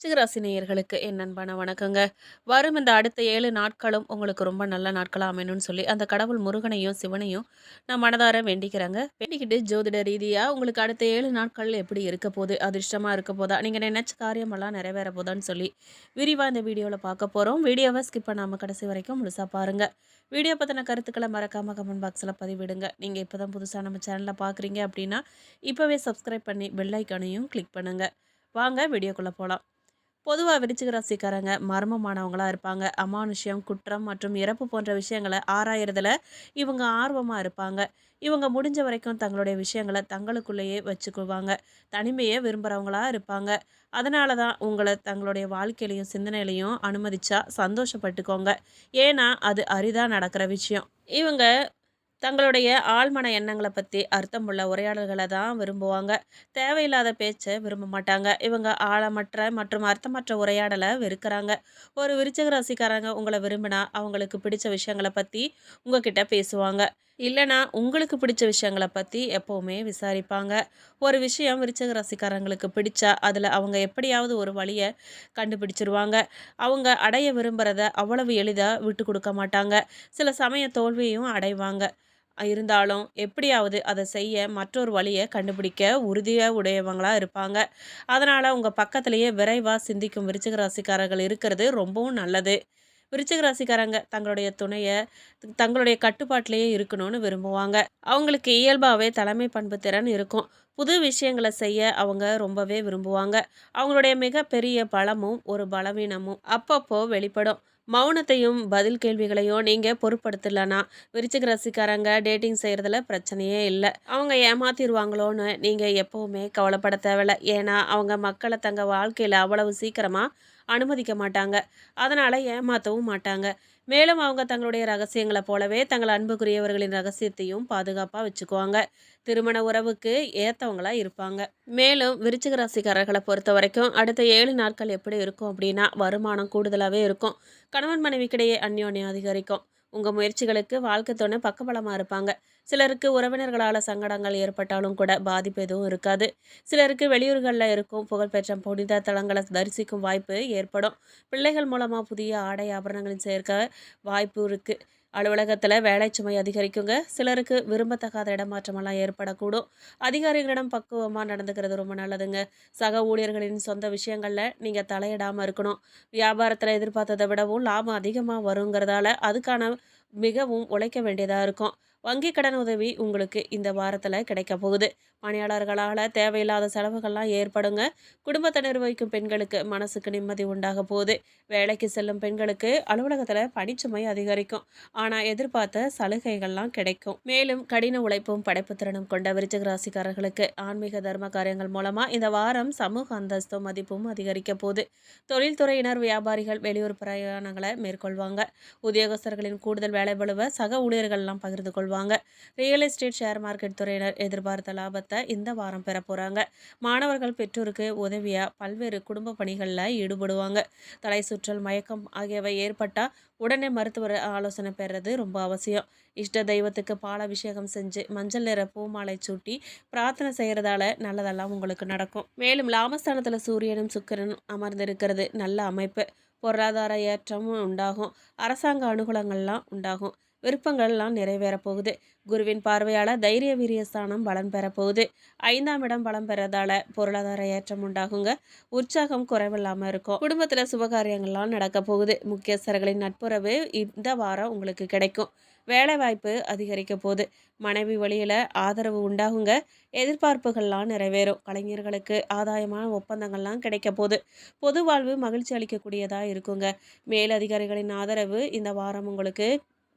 விருச்சிகராசி நேயர்களுக்கு என் அன்பான வணக்கங்க. வரும் இந்த அடுத்த ஏழு நாட்களும் உங்களுக்கு ரொம்ப நல்ல நாட்களாக அமையணும்னு சொல்லி அந்த கடவுள் முருகனையும் சிவனையும் நான் மனதார வேண்டிக்கிறேங்க. வேண்டிக்கிட்டு ஜோதிட ரீதியாக உங்களுக்கு அடுத்த ஏழு நாட்கள் எப்படி இருக்க போகுது அதிர்ஷ்டமாக இருக்க போதா நீங்கள் நினச்ச காரியமெல்லாம் நிறைவேற போதான்னு சொல்லி விரிவாக இந்த வீடியோவில் பார்க்க போகிறோம் வீடியோவை ஸ்கிப் பண்ணாமல் கடைசி வரைக்கும் முழுசாக பாருங்கள் வீடியோ பற்றின கருத்துக்களை மறக்காமல் கமெண்ட் பாக்ஸில் பதிவிடுங்க. நீங்கள் இப்போ தான் புதுசாக நம்ம சேனலில் பார்க்குறீங்க அப்படின்னா இப்போவே சப்ஸ்கிரைப் பண்ணி பெல் ஐக்கானையும் கிளிக் பண்ணுங்கள் வாங்க வீடியோக்குள்ளே போகலாம் பொதுவாக விருச்சிக ராசிக்காரங்க மர்மமானவங்களாக இருப்பாங்க. அமானுஷ்யம் குற்றம் மற்றும் இறப்பு போன்ற விஷயங்களை ஆராயறதுல இவங்க ஆர்வமாக இருப்பாங்க. இவங்க முடிஞ்ச வரைக்கும் தங்களுடைய விஷயங்களை தங்களுக்குள்ளேயே வச்சுக்குவாங்க. தனிமையை விரும்புகிறவங்களாக இருப்பாங்க. அதனால தான் உங்களை தங்களுடைய வாழ்க்கையிலையும் சிந்தனையிலையும் அனுமதிச்சா சந்தோஷப்பட்டுக்கோங்க. ஏன்னா அது அரிதாக நடக்கிற விஷயம். இவங்க தங்களுடைய ஆழ்மன எண்ணங்களை பற்றி அர்த்தமுள்ள உரையாடல்களை தான் விரும்புவாங்க. தேவையில்லாத பேச்சை விரும்ப மாட்டாங்க. இவங்க ஆழமற்ற மற்றும் அர்த்தமற்ற உரையாடலை வெறுக்கிறாங்க. ஒரு விருச்சக ராசிக்காரங்க உங்களை விரும்பினா அவங்களுக்கு பிடிச்ச விஷயங்களை பற்றி உங்ககிட்ட பேசுவாங்க. இல்லைனா உங்களுக்கு பிடிச்ச விஷயங்களை பற்றி எப்போவுமே விசாரிப்பாங்க. ஒரு விஷயம் விருச்சக ராசிக்காரங்களுக்கு பிடிச்சா அதில் அவங்க எப்படியாவது ஒரு வழியை கண்டுபிடிச்சிருவாங்க. அவங்க அடைய விரும்புகிறத அவ்வளவு எளிதாக விட்டு கொடுக்க மாட்டாங்க. சில சமய தோல்வியும் அடைவாங்க. இருந்தாலும் எப்படியாவது அதை செய்ய மற்றொரு வழியை கண்டுபிடிக்க உறுதியாக உடையவங்களாக இருப்பாங்க. அதனால் உங்கள் பக்கத்துலேயே விரைவாக சிந்திக்கும் விருச்சிக ராசிக்காரர்கள் இருக்கிறது ரொம்பவும் நல்லது. விருச்சிக ராசிக்காரங்க தங்களுடைய துணையை தங்களுடைய கட்டுப்பாட்டிலேயே இருக்கணும்னு விரும்புவாங்க. அவங்களுக்கு இயல்பாகவே தலைமை பண்பு திறன் இருக்கும். புது விஷயங்களை செய்ய அவங்க ரொம்பவே விரும்புவாங்க. அவங்களுடைய மிகப்பெரிய பலமும் ஒரு பலவீனமும் அப்பப்போ வெளிப்படும். மௌனத்தையும் பதில் கேள்விகளையும் நீங்கள் பொருட்படுத்தலனா விருச்சிக ரசிக்காரங்க டேட்டிங் செய்கிறதுல பிரச்சனையே இல்லை. அவங்க ஏமாத்திடுவாங்களோன்னு நீங்கள் எப்போவுமே கவலைப்பட தேவையில்ல. ஏன்னா அவங்க மக்களை தங்க வாழ்க்கையில் அவ்வளவு சீக்கிரமாக அனுமதிக்க மாட்டாங்க. அதனால் ஏமாற்றவும் மாட்டாங்க. மேலும் அவங்க தங்களுடைய ரகசியங்களை போலவே தங்கள் அன்புக்குரியவர்களின் ரகசியத்தையும் பாதுகாப்பாக வச்சுக்குவாங்க. திருமண உறவுக்கு ஏற்றவங்களா இருப்பாங்க. மேலும் விருச்சிக ராசிக்காரர்களை பொறுத்த வரைக்கும் அடுத்த ஏழு நாட்கள் எப்படி இருக்கும் அப்படின்னா வருமானம் கூடுதலாகவே இருக்கும். கணவன் மனைவிக்கிடையே அந்யோன்யம் அதிகரிக்கும். உங்கள் முயற்சிகளுக்கு வாழ்க்கை துணை பக்கபலமாக இருப்பாங்க. சிலருக்கு உறவினர்களால் சங்கடங்கள் ஏற்பட்டாலும் கூட பாதிப்பு எதுவும் இருக்காது. சிலருக்கு வெளியூர்களில் இருக்கும் புகழ்பெற்ற புனித தலங்களை தரிசிக்கும் வாய்ப்பு ஏற்படும். பிள்ளைகள் மூலமாக புதிய ஆடை ஆபரணங்களின் சேர்க்க வாய்ப்பு இருக்குது அலுவலகத்தில் வேலை சுமை அதிகரிக்குங்க. சிலருக்கு விரும்பத்தகாத இடமாற்றமெல்லாம் ஏற்படக்கூடும். அதிகாரிகளிடம் பக்குவமாக நடந்துக்கிறது ரொம்ப நல்லதுங்க. சக ஊழியர்களின் சொந்த விஷயங்களில் நீங்கள் தலையிடாமல் இருக்கணும். வியாபாரத்தில் எதிர்பார்த்ததை விடவும் லாபம் அதிகமாக வருங்கிறதால அதுக்கான மிகவும் உழைக்க வேண்டியதாக இருக்கும். வங்கி கடன் உதவி உங்களுக்கு இந்த வாரத்தில் கிடைக்க போகுது. பணியாளர்களால் தேவையில்லாத செலவுகள்லாம் ஏற்படுங்க. குடும்பத்தை நிர்வகிக்கும் பெண்களுக்கு மனசுக்கு நிம்மதி உண்டாக போகுது. வேலைக்கு செல்லும் பெண்களுக்கு அலுவலகத்தில் பணிச்சுமை அதிகரிக்கும். ஆனால் எதிர்பார்த்த சலுகைகள்லாம் கிடைக்கும். மேலும் கடின உழைப்பும் படைப்புத்திறனும் கொண்ட விருச்சிக ராசிக்காரர்களுக்கு ஆன்மீக தர்ம காரியங்கள் மூலமாக இந்த வாரம் சமூக அந்தஸ்தும் மதிப்பும் அதிகரிக்க போகுது. தொழில்துறையினர் வியாபாரிகள் வெளியூர் பிரயாணங்களை மேற்கொள்வாங்க. உத்தியோகஸ்தர்களின் கூடுதல் வேலை சக ஊழியர்கள்லாம் பகிர்ந்து கொள்வாங்க. ரியல் எஸ்டேட் ஷேர் மார்க்கெட் துறையினர் எதிர்பார்த்த லாபத்தை லாபத்தை இந்த வாரம் பெற போகிறாங்க மாணவர்கள் பெற்றோருக்கு உதவியாக பல்வேறு குடும்ப பணிகளில் ஈடுபடுவாங்க. தலை சுற்றல் மயக்கம் ஆகியவை ஏற்பட்டால் உடனே மருத்துவர் ஆலோசனை பெறுறது ரொம்ப அவசியம். இஷ்ட தெய்வத்துக்கு பால் அபிஷேகம் செஞ்சு மஞ்சள் நிற பூமாலை சூட்டி பிரார்த்தனை செய்கிறதால நல்லதெல்லாம் உங்களுக்கு நடக்கும். மேலும் லாபஸ்தானத்தில் சூரியனும் சுக்கரனும் அமர்ந்திருக்கிறது. நல்ல அமைப்பு. பொருளாதார ஏற்றமும் உண்டாகும். அரசாங்க அனுகூலங்கள்லாம் உண்டாகும். விருப்பங்கள்லாம் நிறைவேற போகுது குருவின் பார்வையால் தைரிய வீரியஸ்தானம் பலம் பெற போகுது ஐந்தாம் இடம் பலம் பெறதால பொருளாதார ஏற்றம் உண்டாகுங்க. உற்சாகம் குறைவில்லாமல் இருக்கும். குடும்பத்தில் சுபகாரியங்கள்லாம் நடக்க போகுது. முக்கியஸ்தர்களின் நட்புறவு இந்த வாரம் உங்களுக்கு கிடைக்கும். வேலை வாய்ப்பு அதிகரிக்க போகுது. மனைவி வழியில் ஆதரவு உண்டாகுங்க. எதிர்பார்ப்புகள்லாம் நிறைவேறும். கலைஞர்களுக்கு ஆதாயமான ஒப்பந்தங்கள்லாம் கிடைக்க போகுது. பொது வாழ்வு மகிழ்ச்சி அளிக்கக்கூடியதாக இருக்குங்க. மேலதிகாரிகளின் ஆதரவு இந்த வாரம் உங்களுக்கு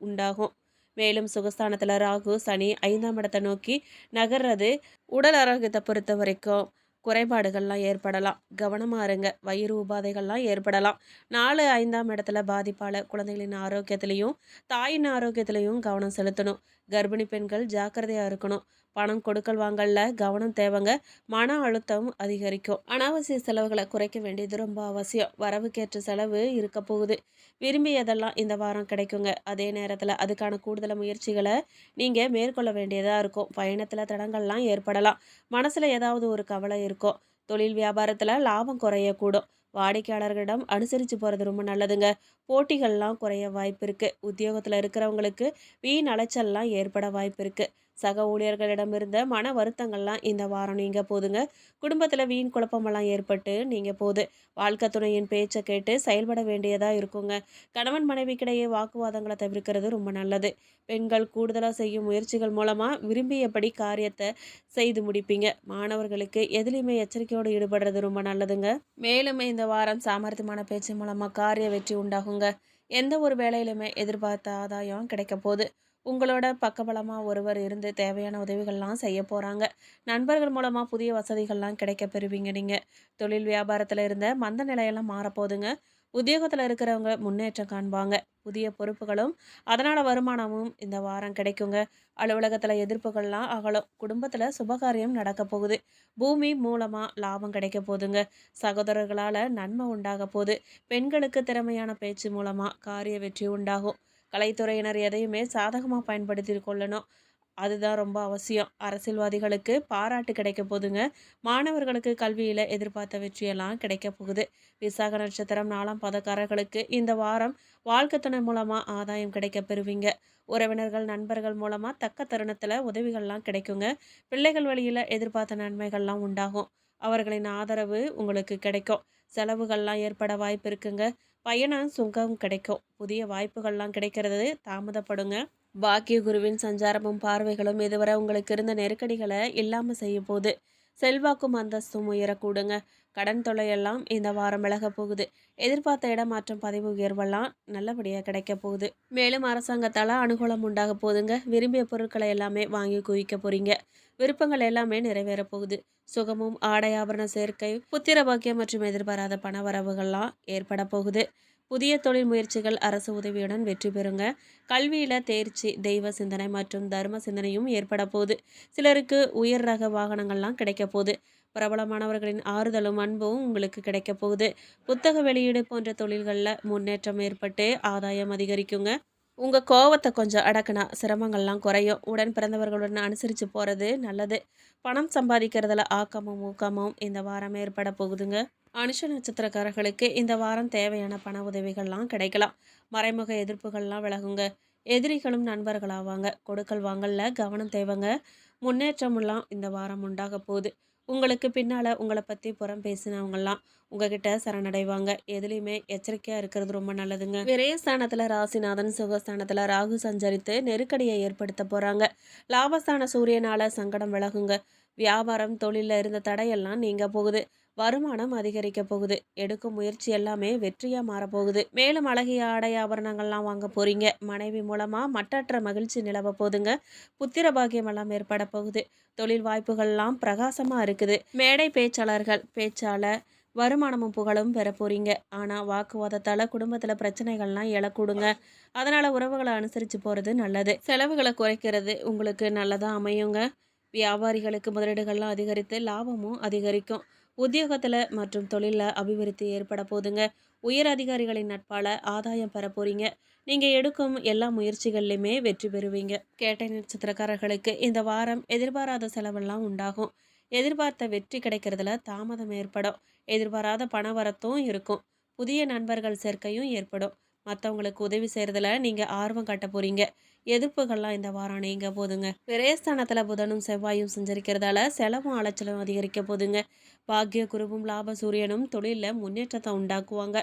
உண்டாகும். மேலும் சுகஸ்தானத்தில் ராகு சனி ஐந்தாம் இடத்தை நோக்கி நகர்றது உடல் ஆரோக்கியத்தை பொறுத்த வரைக்கும் குறைபாடுகள்லாம் ஏற்படலாம். கவனமாக இருங்க. வயிறு உபாதைகள்லாம் ஏற்படலாம். நாலு ஐந்தாம் இடத்துல பாதிப்பால் குழந்தைகளின் ஆரோக்கியத்திலையும் தாயின் ஆரோக்கியத்திலையும் கவனம் செலுத்தணும். கர்ப்பிணி பெண்கள் ஜாக்கிரதையாக இருக்கணும். பணம் கொடுக்கல் வாங்கல கவனம் தேவைங்க. மன அழுத்தம் அதிகரிக்கும். அனாவசிய செலவுகளை குறைக்க வேண்டியது ரொம்ப அவசியம். வரவுக்கேற்ற செலவு இருக்க போகுது. விரும்பியதெல்லாம் இந்த வாரம் கிடைக்குங்க. அதே நேரத்தில் அதுக்கான கூடுதல் முயற்சிகளை நீங்கள் மேற்கொள்ள வேண்டியதாக இருக்கும். பயணத்தில் தடங்கள்லாம் ஏற்படலாம். மனசில் ஏதாவது ஒரு கவலை இருக்கும். தொழில் வியாபாரத்தில் லாபம் குறையக்கூடும். வாடிக்கையாளர்களிடம் அனுசரித்து போகிறது ரொம்ப நல்லதுங்க. போட்டிகள்லாம் குறைய வாய்ப்பு இருக்குது உத்தியோகத்தில் இருக்கிறவங்களுக்கு வீண் அலைச்சல்லாம் ஏற்பட வாய்ப்பு இருக்குது சக ஊழியர்களிடமிருந்த மன வருத்தங்கள்லாம் இந்த வாரம் நீங்கள் போதுங்க. குடும்பத்தில் வீண் குழப்பமெல்லாம் ஏற்பட்டு நீங்கள் போது. வாழ்க்கை துணையின் பேச்சை கேட்டு செயல்பட வேண்டியதாக இருக்குங்க. கணவன் மனைவிக்கிடையே வாக்குவாதங்களை தவிர்க்கிறது ரொம்ப நல்லது. பெண்கள் கூடுதலாக செய்யும் முயற்சிகள் மூலமாக விரும்பியபடி காரியத்தை செய்து முடிப்பீங்க? மாணவர்களுக்கு எதுலேயுமே எச்சரிக்கையோடு ஈடுபடுறது ரொம்ப நல்லதுங்க. மேலும் இந்த வாரம் சாமர்த்தியமான பேச்சு மூலமாக காரிய வெற்றி உண்டாகுங்க. எந்த ஒரு வேலையிலுமே எதிர்பார்த்த ஆதாயம் கிடைக்க போகுது. உங்களோட பக்கபலமாக ஒருவர் இருந்து தேவையான உதவிகள்லாம் செய்ய போகிறாங்க நண்பர்கள் மூலமாக புதிய வசதிகள்லாம் கிடைக்க பெறுவீங்க நீங்கள் தொழில் வியாபாரத்தில் இருந்த மந்த நிலையெல்லாம் மாறப்போகுதுங்க உத்தியோகத்தில் இருக்கிறவங்க முன்னேற்றம் காண்பாங்க. புதிய பொறுப்புகளும் அதனால் வருமானமும் இந்த வாரம் கிடைக்குங்க. அலுவலகத்தில் எதிர்ப்புகள்லாம் அகலும். குடும்பத்தில் சுபகாரியம் நடக்க போகுது. பூமி மூலமாக லாபம் கிடைக்க போகுதுங்க. சகோதரர்களால் நன்மை உண்டாக போகுது. பெண்களுக்கு திறமையான பேச்சு மூலமாக காரிய வெற்றி உண்டாகும். கலைத்துறையினர் எதையுமே சாதகமாக பயன்படுத்தி கொள்ளணும். அதுதான் ரொம்ப அவசியம். அரசியல்வாதிகளுக்கு பாராட்டு கிடைக்க போதுங்க மாணவர்களுக்கு கல்வியில் எதிர்பார்த்த வெற்றியெல்லாம் கிடைக்க போகுது. விசாக நட்சத்திரம் நாலாம் பதக்காரர்களுக்கு இந்த வாரம் வாழ்க்கை துணை மூலமாக ஆதாயம் கிடைக்க பெறுவீங்க. உறவினர்கள் நண்பர்கள் மூலமாக தக்க தருணத்தில் உதவிகள்லாம் கிடைக்குங்க. பிள்ளைகள் வழியில் எதிர்பார்த்த நன்மைகள்லாம் உண்டாகும். அவர்களின் ஆதரவு உங்களுக்கு கிடைக்கும். செலவுகள்லாம் ஏற்பட வாய்ப்பு இருக்குங்க. பயணம் சுங்கம் கிடைக்கும். புதிய வாய்ப்புகள்லாம் கிடைக்கிறது தாமதப்படுங்க. பாக்கிய குருவின் சஞ்சாரமும் பார்வைகளும் இதுவரை உங்களுக்கு இருந்த நெருக்கடிகளை இல்லாமல் செய்ய போகுது. செல்வாக்கும் அந்தஸ்தும் உயரக்கூடுங்க. கடன் தொல்லையெல்லாம் இந்த வாரம் விலக போகுது. எதிர்பார்த்த இடமாற்றம் பதவி உயர்வெல்லாம் நல்லபடியாக கிடைக்க போகுது. மேலும் அரசாங்கத்தால் அனுகூலம் உண்டாக போகுதுங்க. விரும்பிய பொருட்களை எல்லாமே வாங்கி குவிக்க போறீங்க. விருப்பங்கள் எல்லாமே நிறைவேற போகுது. சுகமும் ஆடை ஆபரண சேர்க்கை புத்திர பாக்கியம் மற்றும் எதிர்பாராத பண வரவுகள்லாம் ஏற்பட போகுது. புதிய தொழில் முயற்சிகள் அரசு உதவியுடன் வெற்றி பெறுங்க. கல்வியில் தேர்ச்சி தெய்வ சிந்தனை மற்றும் தர்ம சிந்தனையும் ஏற்பட போகுது. சிலருக்கு உயர் ரக வாகனங்கள்லாம் கிடைக்க போகுது. பிரபலமானவர்களின் ஆறுதலும் அன்பும் உங்களுக்கு கிடைக்க போகுது. புத்தக வெளியீடு போன்ற தொழில்களில் முன்னேற்றம் ஏற்பட்டு ஆதாயம் அதிகரிக்குங்க. உங்கள் கோவத்தை கொஞ்சம் அடக்குனா சிரமங்கள்லாம் குறையும். உடன் பிறந்தவர்களுடன் அனுசரித்து போகிறது நல்லது. பணம் சம்பாதிக்கிறதுல ஆக்கமும் ஊக்கமும் இந்த வாரம் ஏற்பட போகுதுங்க. அனுஷ நட்சத்திரக்காரர்களுக்கு இந்த வாரம் தேவையான பண உதவிகள்லாம் கிடைக்கலாம். மறைமுக எதிர்ப்புகள்லாம் விலகுங்க. எதிரிகளும் நண்பர்களாவாங்க கொடுக்கல் வாங்கல கவனம் தேவைங்க. முன்னேற்றமெல்லாம் இந்த வாரம் உண்டாக போகுது. உங்களுக்கு பின்னால் உங்களை பற்றி புறம் பேசினவங்கெல்லாம் உங்ககிட்ட சரணடைவாங்க. எதுலேயுமே எச்சரிக்கையாக இருக்கிறது ரொம்ப நல்லதுங்க. விரயஸ்தானத்தில் ராசிநாதன் சுகஸ்தானத்தில் ராகு சஞ்சரித்து நெருக்கடியை ஏற்படுத்த போகிறாங்க லாபஸ்தான சூரியனால் சங்கடம் விலகுங்க. வியாபாரம் தொழிலில் இருந்த தடையெல்லாம் நீங்கள் போகுது. வருமானம் அதிகரிக்க போகுது. எடுக்கும் முயற்சி எல்லாமே வெற்றியாக மாறப்போகுது. மேலும் அழகிய ஆடை ஆபரணங்கள்லாம் வாங்க போறீங்க. மனைவி மூலமாக மட்டற்ற மகிழ்ச்சி நிலவ போதுங்க. புத்திர பாகியம் எல்லாம் ஏற்பட போகுது. தொழில் வாய்ப்புகள்லாம் பிரகாசமாக இருக்குது. மேடை பேச்சாளர்கள் பேச்சாளர் வருமானமும் புகழும் பெற போறீங்க. ஆனால் வாக்குவாதத்தால் குடும்பத்தில் பிரச்சனைகள்லாம் எழக்கூடுங்க. அதனால் உறவுகளை அனுசரித்து போகிறது நல்லது. செலவுகளை குறைக்கிறது உங்களுக்கு நல்லதாக அமையுங்க. வியாபாரிகளுக்கு முதலீடுகள்லாம் அதிகரித்து லாபமும் அதிகரிக்கும். உத்தியோகத்தில் மற்றும் தொழிலில் அபிவிருத்தி ஏற்பட போதுங்க. உயர் அதிகாரிகளின் நட்பால் ஆதாயம் பெற போகிறீங்க நீங்கள் எடுக்கும் எல்லா முயற்சிகள்லையுமே வெற்றி பெறுவீங்க. கேட்டை நட்சத்திரக்காரர்களுக்கு இந்த வாரம் எதிர்பாராத செலவெல்லாம் உண்டாகும். எதிர்பார்த்த வெற்றி கிடைக்கிறதுல தாமதம் ஏற்படும். எதிர்பாராத பண வரத்தும் இருக்கும். புதிய நண்பர்கள் சேர்க்கையும் ஏற்படும். மற்றவங்களுக்கு உதவி செய்கிறதுல நீங்கள் ஆர்வம் காட்ட போகிறீங்க எதிர்ப்புகள்லாம் இந்த வாரம் நீங்க போதுங்க. விரயஸ்தானத்தில் புதனும் செவ்வாயும் சஞ்சரிக்கிறதால செலவும் அலைச்சலும் அதிகரிக்க போதுங்க. பாக்கிய குருவும் லாப சூரியனும் தொழிலில் முன்னேற்றத்தை உண்டாக்குவாங்க.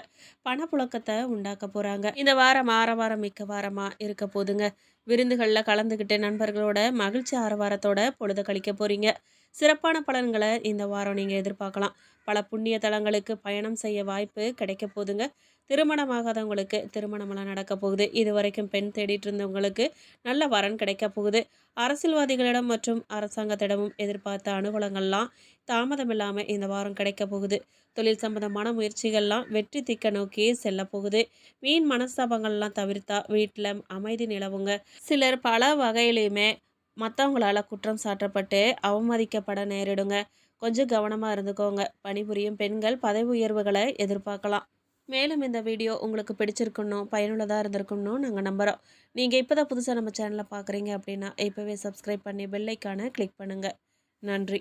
பணப்புழக்கத்தை உண்டாக்க போகிறாங்க இந்த வாரம் ஆரவாரம் மிக்க வாரமாக இருக்க போதுங்க. விருந்துகளில் கலந்துக்கிட்டு நண்பர்களோட மகிழ்ச்சி ஆரவாரத்தோட பொழுத கழிக்க போகிறீங்க சிறப்பான பலன்களை இந்த வாரம் நீங்கள் எதிர்பார்க்கலாம். பல புண்ணிய தலங்களுக்கு பயணம் செய்ய வாய்ப்பு கிடைக்க போதுங்க. திருமணமாகாதவங்களுக்கு திருமணமெல்லாம் நடக்க போகுது. இது வரைக்கும் பெண் தேடிட்டு இருந்தவங்களுக்கு நல்ல வரன் கிடைக்க போகுது. அரசியல்வாதிகளிடம் மற்றும் அரசாங்கத்திடமும் எதிர்பார்த்த அனுகூலங்கள்லாம் தாமதம் இல்லாமல் இந்த வாரம் கிடைக்க போகுது. தொழில் சம்பந்தமான முயற்சிகள்லாம் வெற்றி திக்க நோக்கி செல்ல போகுது. மீன் மனஸ்தாபங்கள்லாம் தவிர்த்தா வீட்டில் அமைதி நிலவுங்க. சிலர் பல வகையிலையுமே மற்றவங்களால குற்றம் சாட்டப்பட்டு அவமதிக்கப்பட நேரிடுங்க. கொஞ்சம் கவனமாக இருந்துக்கோங்க. பணிபுரியும் பெண்கள் பதவி உயர்வுகளை எதிர்பார்க்கலாம். மேலும் இந்த வீடியோ உங்களுக்கு பிடிச்சிருக்கணும் பயனுள்ளதாக இருந்திருக்கணும் நாங்கள் நம்புகிறோம் நீங்கள் இப்போ தான் புதுசாக நம்ம சேனலை பார்க்குறீங்க அப்படின்னா இப்போவே சப்ஸ்கிரைப் பண்ணி பெல்லைக்கான கிளிக் பண்ணுங்கள் நன்றி.